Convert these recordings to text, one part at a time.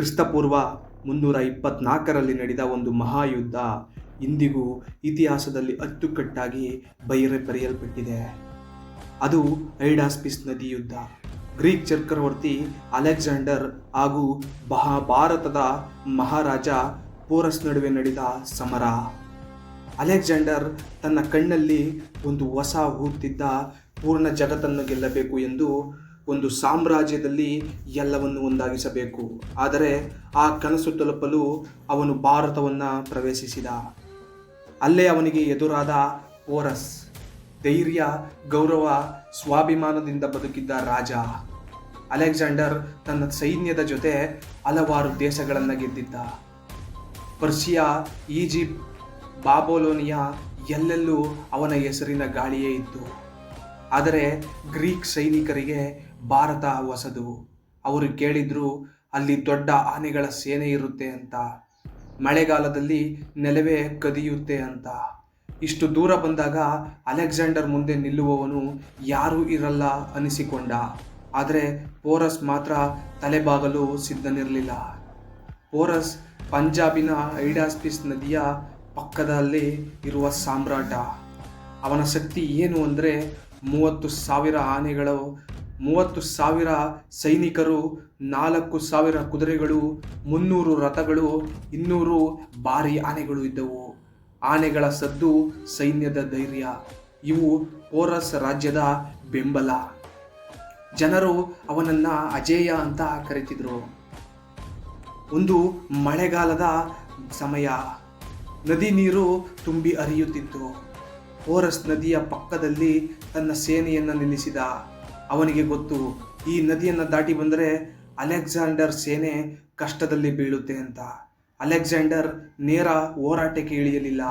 ಕ್ರಿಸ್ತಪೂರ್ವ ಮುನ್ನೂರ ಇಪ್ಪತ್ನಾಲ್ಕರಲ್ಲಿ ನಡೆದ ಒಂದು ಮಹಾಯುದ್ಧ ಇಂದಿಗೂ ಇತಿಹಾಸದಲ್ಲಿ ಅಚ್ಚುಕಟ್ಟಾಗಿ ಬೈರೆ ಬರೆಯಲ್ಪಟ್ಟಿದೆ. ಅದು ಐಡಾಸ್ಪಿಸ್ ನದಿ ಯುದ್ಧ ಗ್ರೀಕ್ ಚಕ್ರವರ್ತಿ ಅಲೆಕ್ಸಾಂಡರ್ ಹಾಗೂ ಮಹಾಭಾರತದ ಮಹಾರಾಜ ಪೋರಸ್ ನಡುವೆ ನಡೆದ ಸಮರ. ಅಲೆಕ್ಸಾಂಡರ್ ತನ್ನ ಕಣ್ಣಲ್ಲಿ ಒಂದು ಹೊಸ ಹೂತಿದ್ದ ಪೂರ್ಣ ಜಗತ್ತನ್ನು ಗೆಲ್ಲಬೇಕು ಎಂದು ಒಂದು ಸಾಮ್ರಾಜ್ಯದಲ್ಲಿ ಎಲ್ಲವನ್ನು ಒಂದಾಗಿಸಬೇಕು. ಆದರೆ ಆ ಕನಸು ತಲುಪಲು ಅವನು ಭಾರತವನ್ನು ಪ್ರವೇಶಿಸಿದ. ಅಲ್ಲೇ ಅವನಿಗೆ ಎದುರಾದ ಓರಸ್ ಧೈರ್ಯ, ಗೌರವ, ಸ್ವಾಭಿಮಾನದಿಂದ ಬದುಕಿದ್ದ ರಾಜ. ಅಲೆಕ್ಸಾಂಡರ್ ತನ್ನ ಸೈನ್ಯದ ಜೊತೆ ಹಲವಾರು ದೇಶಗಳನ್ನು ಗೆದ್ದಿದ್ದ. ಪರ್ಷಿಯಾ, ಈಜಿಪ್ಟ್, ಬಾಬೋಲೋನಿಯಾ ಎಲ್ಲೆಲ್ಲೂ ಅವನ ಹೆಸರಿನ ಗಾಳಿಯೇ ಇತ್ತು. ಆದರೆ ಗ್ರೀಕ್ ಸೈನಿಕರಿಗೆ ಭಾರತ ಹೊಸದು. ಅವರು ಕೇಳಿದ್ರು, ಅಲ್ಲಿ ದೊಡ್ಡ ಆನೆಗಳ ಸೇನೆ ಇರುತ್ತೆ ಅಂತ. ಮಳೆಗಾಲದಲ್ಲಿ ನೆಲವೇ ಕದಿಯುತ್ತೆ ಅಂತ. ಇಷ್ಟು ದೂರ ಬಂದಾಗ ಅಲೆಕ್ಸಾಂಡರ್ ಮುಂದೆ ನಿಲ್ಲುವವನು ಯಾರೂ ಇರಲ್ಲ ಅನಿಸಿಕೊಂಡ. ಆದರೆ ಪೋರಸ್ ಮಾತ್ರ ತಲೆಬಾಗಲು ಸಿದ್ಧನಿರಲಿಲ್ಲ. ಪೋರಸ್ ಪಂಜಾಬಿನ ಐಡಾಸ್ಪಿಸ್ ನದಿಯ ಪಕ್ಕದಲ್ಲಿ ಇರುವ ಸಾಮ್ರಾಟ. ಅವನ ಶಕ್ತಿ ಏನು ಅಂದರೆ ಮೂವತ್ತು ಸಾವಿರ ಆನೆಗಳು ಮೂವತ್ತು ಸಾವಿರ ಸೈನಿಕರು, ನಾಲ್ಕು ಸಾವಿರ ಕುದುರೆಗಳು, ಮುನ್ನೂರು ರಥಗಳು, ಇನ್ನೂರು ಭಾರಿ ಆನೆಗಳು ಇದ್ದವು. ಆನೆಗಳ ಸದ್ದು ಸೈನ್ಯದ ಧೈರ್ಯ. ಇವು ಪೋರಸ್ ರಾಜ್ಯದ ಬೆಂಬಲ. ಜನರು ಅವನನ್ನ ಅಜೇಯ ಅಂತ ಕರೀತಿದ್ರು. ಒಂದು ಮಳೆಗಾಲದ ಸಮಯ. ನದಿ ನೀರು ತುಂಬಿ ಹರಿಯುತ್ತಿತ್ತು. ಪೋರಸ್ ನದಿಯ ಪಕ್ಕದಲ್ಲಿ ತನ್ನ ಸೇನೆಯನ್ನು ನಿಲ್ಲಿಸಿದ. ಅವನಿಗೆ ಗೊತ್ತು, ಈ ನದಿಯನ್ನು ದಾಟಿ ಬಂದರೆ ಅಲೆಕ್ಸಾಂಡರ್ ಸೇನೆ ಕಷ್ಟದಲ್ಲಿ ಬೀಳುತ್ತೆ ಅಂತ. ಅಲೆಕ್ಸಾಂಡರ್ ನೇರ ಹೋರಾಟಕ್ಕೆ ಇಳಿಯಲಿಲ್ಲ.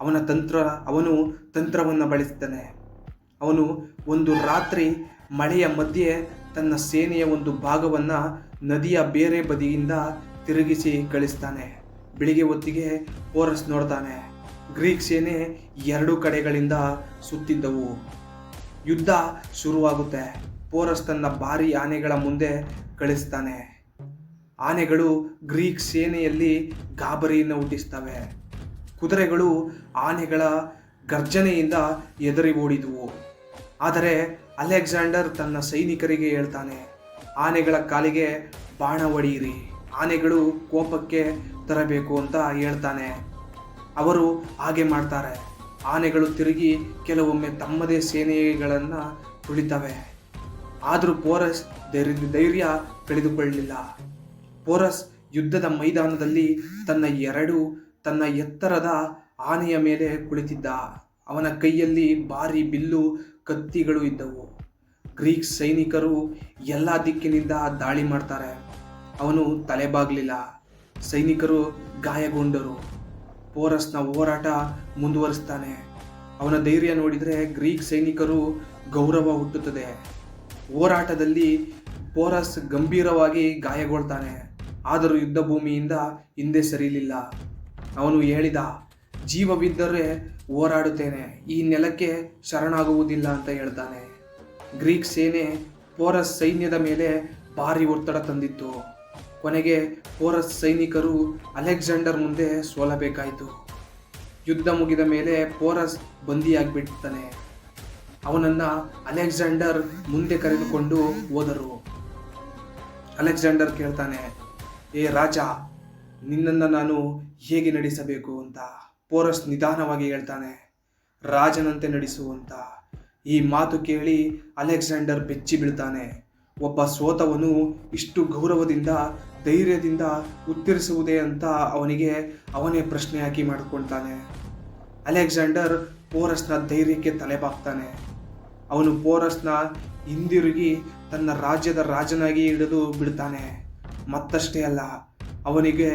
ಅವನ ತಂತ್ರ, ಅವನು ತಂತ್ರವನ್ನು ಬಳಸ್ತಾನೆ. ಅವನು ಒಂದು ರಾತ್ರಿ ಮಳೆಯ ಮಧ್ಯೆ ತನ್ನ ಸೇನೆಯ ಒಂದು ಭಾಗವನ್ನು ನದಿಯ ಬೇರೆ ಬದಿಯಿಂದ ತಿರುಗಿಸಿ ಕಳಿಸ್ತಾನೆ. ಬೆಳಿಗ್ಗೆ ಹೊತ್ತಿಗೆ ಹೋರಸ್ ನೋಡ್ತಾನೆ. ಗ್ರೀಕ್ ಸೇನೆ ಎರಡು ಕಡೆಗಳಿಂದ ಸುತ್ತಿದ್ದವು. ಯುದ್ಧ ಶುರುವಾಗುತ್ತೆ. ಪೋರಸ್ ತನ್ನ ಭಾರಿ ಆನೆಗಳ ಮುಂದೆ ಕಳಿಸ್ತಾನೆ. ಆನೆಗಳು ಗ್ರೀಕ್ ಸೇನೆಯಲ್ಲಿ ಗಾಬರಿಯನ್ನು ಹುಟ್ಟಿಸ್ತವೆ. ಕುದುರೆಗಳು ಆನೆಗಳ ಗರ್ಜನೆಯಿಂದ ಎದುರಿ ಓಡಿದುವು. ಆದರೆ ಅಲೆಕ್ಸಾಂಡರ್ ತನ್ನ ಸೈನಿಕರಿಗೆ ಹೇಳ್ತಾನೆ, ಆನೆಗಳ ಕಾಲಿಗೆ ಬಾಣ ಹೊಡೆಯಿರಿ ಆನೆಗಳು ಕೋಪಕ್ಕೆ ತರಬೇಕು ಅಂತ ಹೇಳ್ತಾನೆ. ಅವರು ಹಾಗೆ ಮಾಡ್ತಾರೆ. ಆನೆಗಳು ತಿರುಗಿ ಕೆಲವೊಮ್ಮೆ ತಮ್ಮದೇ ಸೇನೆಗಳನ್ನು ತುಳಿತವೆ. ಆದರೂ ಪೋರಸ್ ಧೈರ್ಯ ಧೈರ್ಯ ಕಳೆದುಕೊಳ್ಳಲಿಲ್ಲ. ಪೋರಸ್ ಯುದ್ಧದ ಮೈದಾನದಲ್ಲಿ ತನ್ನ ಎರಡು, ತನ್ನ ಎತ್ತರದ ಆನೆಯ ಮೇಲೆ ಕುಳಿತಿದ್ದ. ಅವನ ಕೈಯಲ್ಲಿ ಭಾರಿ ಬಿಲ್ಲು, ಕತ್ತಿಗಳು ಇದ್ದವು. ಗ್ರೀಕ್ ಸೈನಿಕರು ಎಲ್ಲ ದಿಕ್ಕಿನಿಂದ ದಾಳಿ ಮಾಡ್ತಾರೆ. ಅವನು ತಲೆಬಾಗಲಿಲ್ಲ. ಸೈನಿಕರು ಗಾಯಗೊಂಡರು. ಪೋರಸ್ನ ಹೋರಾಟ ಮುಂದುವರಿಸ್ತಾನೆ. ಅವನ ಧೈರ್ಯ ನೋಡಿದರೆ ಗ್ರೀಕ್ ಸೈನಿಕರು ಗೌರವ ಹುಟ್ಟುತ್ತದೆ. ಹೋರಾಟದಲ್ಲಿ ಪೋರಸ್ ಗಂಭೀರವಾಗಿ ಗಾಯಗೊಳ್ತಾನೆ. ಆದರೂ ಯುದ್ಧ ಭೂಮಿಯಿಂದ ಹಿಂದೆ ಸರಿಯಲಿಲ್ಲ ಅವನು ಹೇಳಿದ, ಜೀವವಿದ್ದರೆ ಹೋರಾಡುತ್ತೇನೆ. ಈ ನೆಲಕ್ಕೆ ಶರಣಾಗುವುದಿಲ್ಲ ಅಂತ ಹೇಳ್ತಾನೆ. ಗ್ರೀಕ್ ಸೇನೆ ಪೋರಸ್ ಸೈನ್ಯದ ಮೇಲೆ ಭಾರಿ ಒತ್ತಡ ತಂದಿತ್ತು. ಕೊನೆಗೆ ಪೋರಸ್ ಸೈನಿಕರು ಅಲೆಕ್ಸಾಂಡರ್ ಮುಂದೆ ಸೋಲಬೇಕಾಯಿತು. ಯುದ್ಧ ಮುಗಿದ ಮೇಲೆ ಪೋರಸ್ ಬಂದಿಯಾಗಿಬಿಡ್ತಾನೆ. ಅವನನ್ನು ಅಲೆಕ್ಸಾಂಡರ್ ಮುಂದೆ ಕರೆದುಕೊಂಡು ಹೋದರು. ಅಲೆಕ್ಸಾಂಡರ್ ಕೇಳ್ತಾನೆ, ಏ ರಾಜ, ನಿನ್ನನ್ನು ನಾನು ಹೇಗೆ ನಡೆಸಬೇಕು ಅಂತ? ಪೋರಸ್ ನಿಧಾನವಾಗಿ ಹೇಳ್ತಾನೆ, ರಾಜನಂತೆ ನಡೆಸು ಅಂತ. ಈ ಮಾತು ಕೇಳಿ ಅಲೆಕ್ಸಾಂಡರ್ ಬೆಚ್ಚಿ ಬೀಳ್ತಾನೆ ಒಬ್ಬ ಸೋತವನು ಇಷ್ಟು ಗೌರವದಿಂದ, ಧೈರ್ಯದಿಂದ ಉತ್ತರಿಸುವುದೇ ಅಂತ ಅವನಿಗೆ, ಅವನೇ ಪ್ರಶ್ನೆ ಹಾಕಿ ಮಾಡಿಕೊಳ್ತಾನೆ. ಅಲೆಕ್ಸಾಂಡರ್ ಪೋರಸ್ನ ಧೈರ್ಯಕ್ಕೆ ತಲೆಬಾಗ್ತಾನೆ. ಅವನು ಪೋರಸ್ನ ಹಿಂದಿರುಗಿ ತನ್ನ ರಾಜ್ಯದ ರಾಜನಾಗಿ ಹಿಡಿದು ಬಿಡ್ತಾನೆ. ಮತ್ತಷ್ಟೇ ಅಲ್ಲ, ಅವನಿಗೆ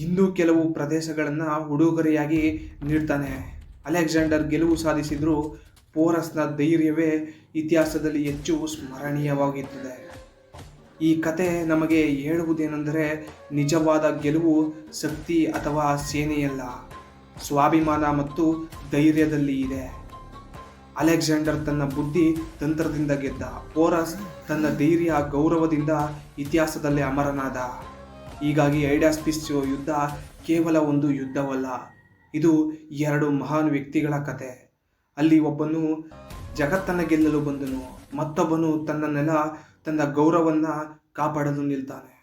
ಇನ್ನೂ ಕೆಲವು ಪ್ರದೇಶಗಳನ್ನು ಉಡುಗೊರೆಯಾಗಿ ನೀಡ್ತಾನೆ. ಅಲೆಕ್ಸಾಂಡರ್ ಗೆಲುವು ಸಾಧಿಸಿದ್ರು ಪೋರಸ್ನ ಧೈರ್ಯವೇ ಇತಿಹಾಸದಲ್ಲಿ ಹೆಚ್ಚು ಸ್ಮರಣೀಯವಾಗಿರ್ತದೆ. ಈ ಕತೆ ನಮಗೆ ಹೇಳುವುದೇನೆಂದರೆ ನಿಜವಾದ ಗೆಲುವು ಶಕ್ತಿ ಅಥವಾ ಸೇನೆಯಲ್ಲ. ಸ್ವಾಭಿಮಾನ ಮತ್ತು ಧೈರ್ಯದಲ್ಲಿ ಇದೆ. ಅಲೆಕ್ಸಾಂಡರ್ ತನ್ನ ಬುದ್ಧಿ ತಂತ್ರದಿಂದ ಗೆದ್ದ. ಪೋರಸ್ ತನ್ನ ಧೈರ್ಯ, ಗೌರವದಿಂದ ಇತಿಹಾಸದಲ್ಲಿ ಅಮರನಾದ. ಹೀಗಾಗಿ ಐಡಾಸ್ಪಿಸ್ ಯುದ್ಧ ಕೇವಲ ಒಂದು ಯುದ್ಧವಲ್ಲ, ಇದು ಎರಡು ಮಹಾನ್ ವ್ಯಕ್ತಿಗಳ ಕತೆ. ಅಲ್ಲಿ ಒಬ್ಬನು ಜಗತ್ತನ್ನು ಗೆಲ್ಲಲು ಬಂದನು. ಮತ್ತೊಬ್ಬನು ತನ್ನ ನೆಲ ತನ್ನ ಗೌರವವನ್ನು ಕಾಪಾಡಲು ನಿಲ್ತಾನೆ.